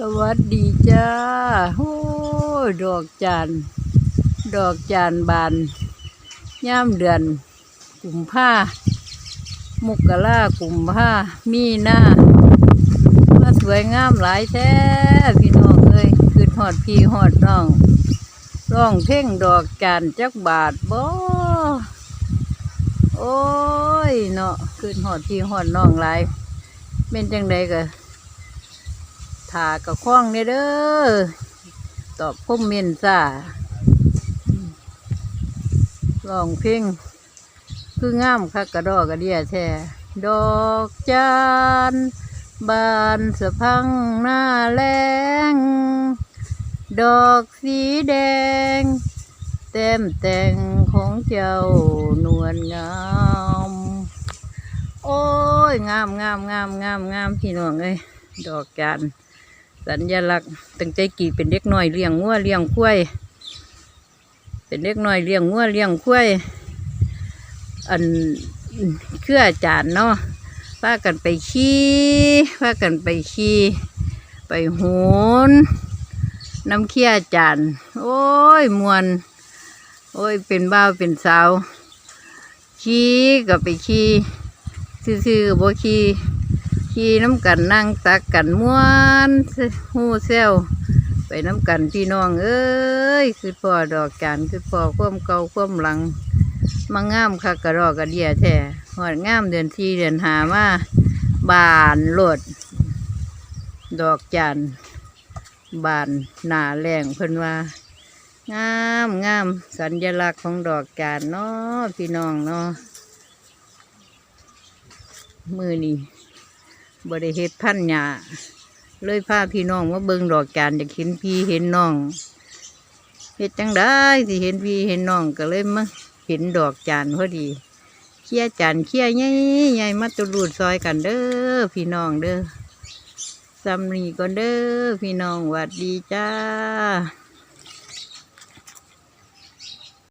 สวัสดีจ้าโอ้ยดอกจานดอกจานบานย่ามเดือนกุมภามุกกะลากุมภามีหน้ามาสวยงามหลายแท้ พี่น้องเอ้ยคือหอดพี่หอดน้อง ร้องเพลงดอกจานจักบาทบ่โอ้ยเนาะคือหอดพี่หอดน้องหลายเป็นจังใดกะ ถากระคล้องเนี่ยเด้อ ตอบพุ่มเมนซ่าลองเพลงคืองามคักกระดอกกระเดียแท้ดอกจานบานสะพังหน้าแรงดอกสีแดงแต้มแต่งของเจ้านวลงาม โอ้ย งามงามงามงามงามพี่น้องเอ้ยดอกจาน สัญลักษณ์ตั้งใจกี่เป็นเด็กน้อยเลี้ยงงัวเลี้ยงควายเป็นเด็กน้อยเลี้ยงงัวเลี้ยงควายอันเครื่อจานเนาะพากันไปขี่พากันไปขี่ไปโหนน้ำเคี่ยจานโอ้ยมวน โอ้ยเป็นบ้าเป็นสาว ขี่ก็ไปขี่ซื่อๆบ่ขี่ ขี่น้ำกันนั่งตักกันม้วนหูเซลไปน้ำกันพี่น้องเอ้ยคือพ่อดอกจานคือพ่อความเกาความหลังมางงามคักกระรอกกระเดียแท้หอดงามเดือนที่เดือนหามาบานโลด ดอกจานบานหนาแรงเพิ่นว่างามงามสัญลักษณ์ของดอกจานเนาะพี่น้องเนาะมือนี่ บริเฮ็ดพันหยาเลยพาพี่น้องมาเบิ่งดอกจานอยากเห็นพี่เห็นน้องเฮ็ดจังได้สิเห็นพี่เห็นน้องก็เลยมาเห็นดอกจานพอดีเคี่ยจานเคี่ยใหญ่ใหญ่มาตุรูดซอยกันเด้อพี่น้องเด้อซ้ำนี้ก่อนเด้อพี่น้องหวัดดีจ้า